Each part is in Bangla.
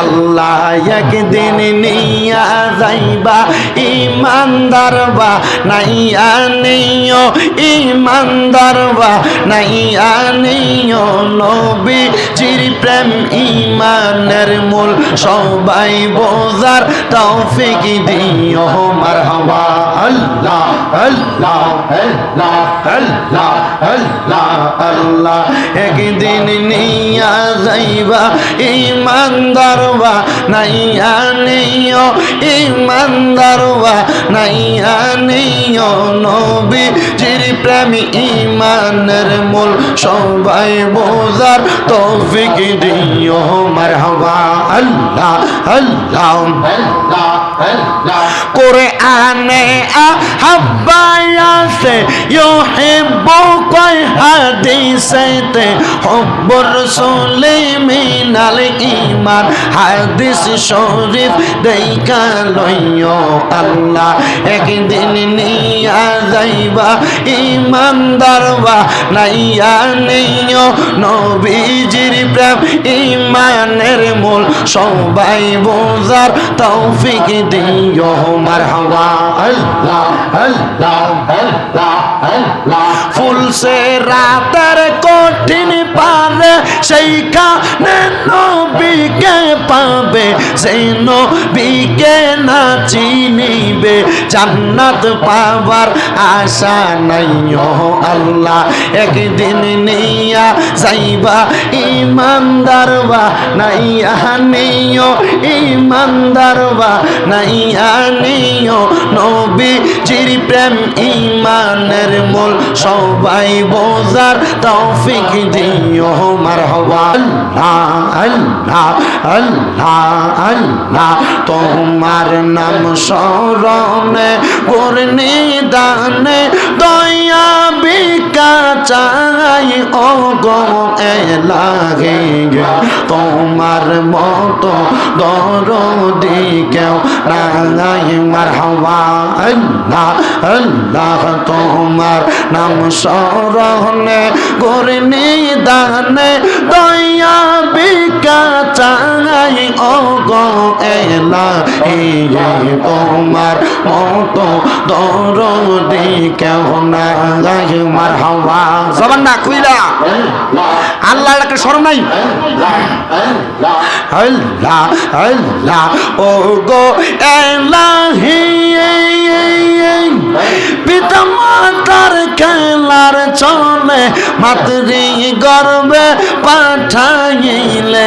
আল্লাহ একদিন নিয়া যাইবা ইমানদার বা নাইয়া নিও ইমানদার বা নাইয়া নিও। নবী চির প্রেম ইমানের মূল, সবাই বোঝার তৌফিক দিও। মারহাবা, আল্লাহ আল্লাহ আল্লাহ আল্লাহ আল্লাহ আল্লাহ। একদিন নিয়া যাইবা দরবা নাইয়া নেইও ইমান দরবা নাইয়া নেইও নবী জির প্রেমী ইমানের মূল সবাই বোঝার তৌফিক দিও। মারহাবা, আল্লাহ আল্লাহ। হাদিসেতে হুব্বুর রাসূলি মিনাল ঈমান। হাদিস শরীফ দেইকা লইও আল্লাহ। একদিন নিয়া যাইবা ইমানদারবা নাইয়া নিও। নবীজির প্রেম ইমানের মূল, সবাই বোঝার তৌফিক দিও। মারহাবা আল্লাহ। ফুলসে রাতের কঠিন পারে সেইখানে নবীকে পাবে? সেই নবীকে না চিনিবে। জান্নাত পাবার আশা নাই আল্লাহ। একদিন নিয়া যাইবা, ইমানদার বা নাইয়া নিও ইমানদার বা নাইয়া নিও নবী চির প্রেম, ইমানের মূল সবাই বোঝার তৌফিক দিও, মারহাবা। আল্লাহ আল্লাহ। আল্লাহ আল্লাহ, তোমার নাম স্মরণে করনি দানে দয়া বিকা চাই ও গো এলাগে তোমার মতো দরদি কেউ নাই মারহাবা, আল্লাহ আল্লাহ, তোমার নাম স্মরণে করনি দানে দয়া বিকা চাই ও গো এলা তোমার মতো দরদি কেউ নাই, মারহাবা। জবান না খুইলা আল্লাহ একটা শরম নাই? আল্লাহ আল্লাহ ও গো এলাহি পিতা মাতার খেলার চলে মাতৃ গর্বে পাঠাইলে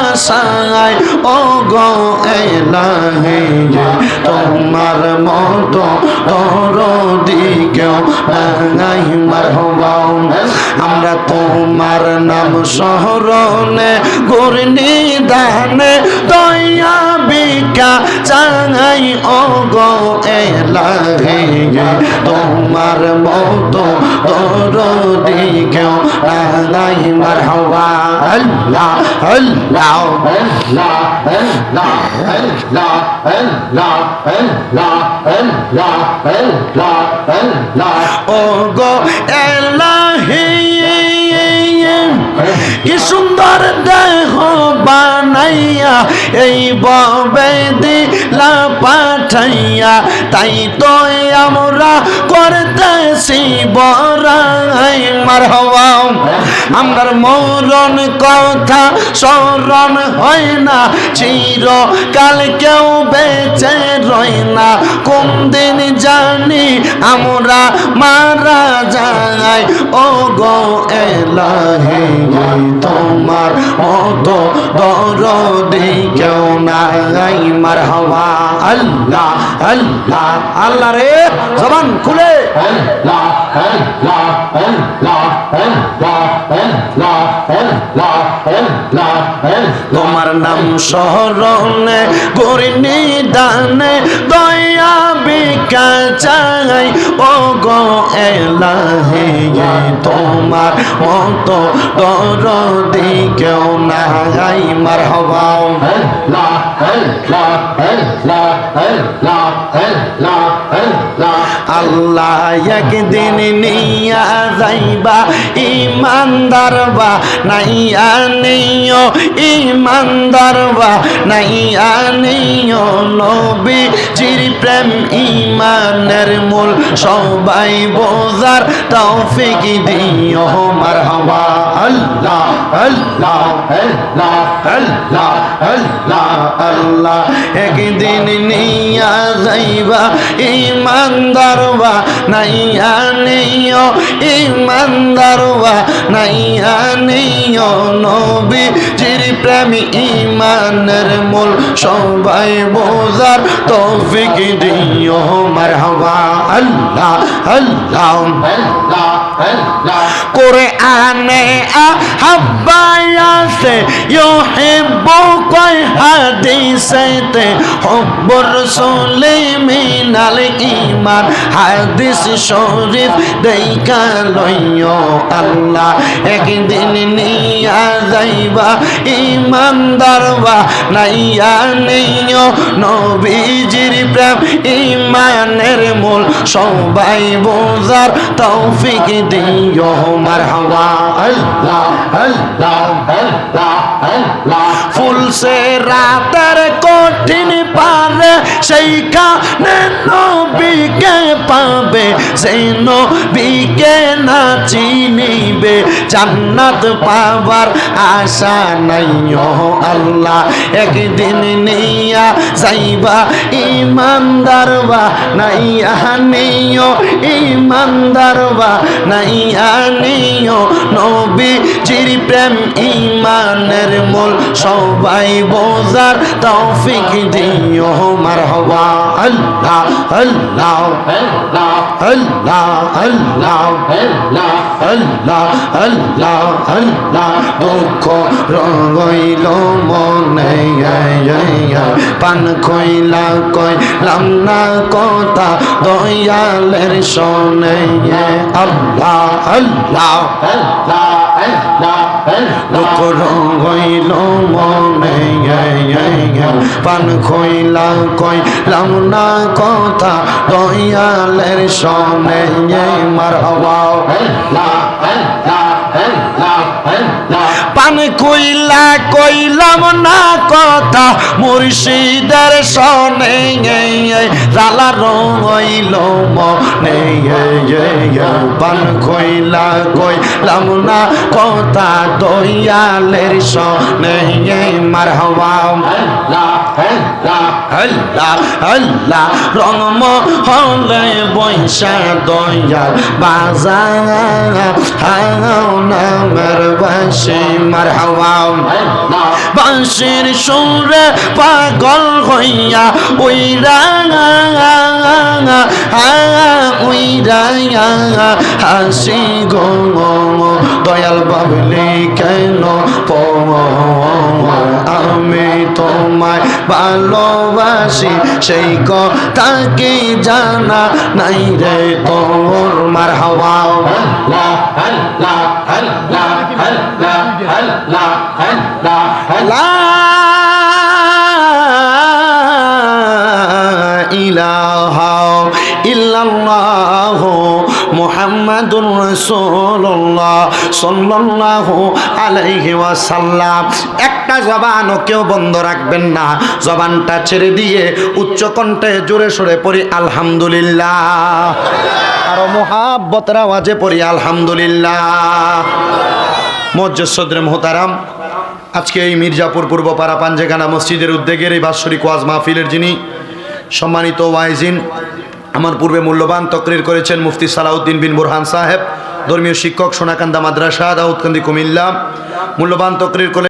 সাই ও গো এলাহে, যে তোমার মতো তোর দিকেও নাই মারবাও আমরা তোমার নাম শহরনে গুরনি দানে দয়া বিকা চাঙাই ও গো এলাহে তোমার মতো তোর দিকেও নাই মার হবা আল্লাহ আল্লাহ আল্লাহ আল্লাহ আল্লাহ আল্লাহ আল্লাহ আল্লাহ কি সুন্দর দেহ বানাইয়া এই ববে দিলা পাঠাইয়া, তাই তো আমরা করতেছি বরাই। মার হওয়া আমার মরণ কথা স্মরণ হয় না চির কাল কেউ বেঁচে রয় না। কোন দিন জানি আমরা মারা যাই ও গো এলাহি মতো দরদি কেউ নাই মার হওয়া আল্লাহ আল্লাহ আল্লাহ রে জবান খুলে। আল্লাহ আল্লাহ আল্লাহ আল্লাহ আল্লাহ আল্লাহ আল্লাহ। তোমার নাম করিনি দানে দয়া ভিক্ষা চাই ও গো এলাহে তোমার মতো দরদি দিকেও নাই। মার হবাও আল্লাহ একদিন নিয়া যাইবা ইমানদার বা নাইয়া নিও ইমানদার বা নাইয়া নিও। নবী চির প্রেম ইমানের মূল, সবাই বোঝার তৌফিক দিও। মারহাবা, আল্লাহ আল্লাহ আল্লাহ আল্লাহ আল্লাহ একদিন নিয়া যাইবা, ইমানদারবা নাইয়া নিও, ইমানদারবা নাইয়া নিও। নবী চির প্রেমী ইমানের মূল সবাই বোঝার তৌফিক দিও। মারহাবা, আল্লাহ আল্লাহ। করে আনে হাব্বায়াতে ইউহিব্বু কয় হাদিসেতে হুব্বুর রাসূলে মিনাল ঈমান। হাদিস শরীফ দেইকা লইও আল্লাহ। একদিন নিয়া যাইবা ইমানদারবা নাইয়া নিও। নবীজির প্রেম, ইমানের মূল, সবাই বোঝার তৌফিক দিও। মারহাবা, আল্লাহ আল্লাহ ফুলসে রাতের কঠিন পারে, সেইখানে নবীকে পাবে। সেই নবীকে না চিনিবে, জান্নাত পাবার আশা নাই আল্লাহ। একদিন নিয়া যাইবা, ইমানদার বা নাইয়া নিও ইমানদার বা নাইয়া নিও নবী চির প্রেম, ইমানের মূল। সবাই বোঝার তৌফিক দিও, মারহাবা। আল্লাহ আল্লাহ আল্লাহ আল্লাহ আল্লাহ আল্লাহ আল্লাহ। দুঃখ রইল মনে পান খইলা কইলাম না কথা দয়ালের শোনে আল্লাহ আল্লাহ দুঃখ রইল মনে পান খইলা কইলাম না কথা দয়ালের শোনে মার হওয়া পান কইলা, কইলাম না কথা। মুর্শিদের সনে জালা রইল মনে পান কইলা, কইলাম না কথা। দয়ালের সনে মার হওয়া আল্লাহ আল্লাহ রঙম হলে বৈশা দয়াল। বাজা নামের বাসি মার হাওয়া বাঁশির সুরে পাগল হইয়া উইরা। উইরা হাসি গো দয়াল বাবলি কেন আমি তোমায় ভালোবাসি সেই কথা কি জানা নাই রে তোর মার হাওয়া ইলাহা ইল্লাল্লাহ মুহাম্মাদুর রাসূলুল্লাহ সাল্লাল্লাহু আলাইহি ওয়াসাল্লাম। একটা জবানও কেউ বন্ধ রাখবেন না। জবানটা ছেড়ে দিয়ে উচ্চ কণ্ঠে জোরে সরে পড়ি, আলহামদুলিল্লাহ। আরও মোহাব্বতের আওয়াজে পড়ি, আলহামদুলিল্লাহ। মজ্জেদ সদরে মোহতারাম, আজকে এই মির্জাপুর পূর্ব পূর্বপাড়া পাঞ্জেখানা মসজিদের উদ্যোগের এই বাৎসরিক ওয়াজ মাহফিলের যিনি সম্মানিত ওয়াইজিন আমার পূর্বে মূল্যবান তকরির করেছেন মুফতি সালাউদ্দিন বিন বুরহান সাহেব, ধর্মীয় শিক্ষক, সোনাকান্দা মাদ্রাসা, দাউদকান্দি কুমিল্লা। মূল্যবান তকরির করে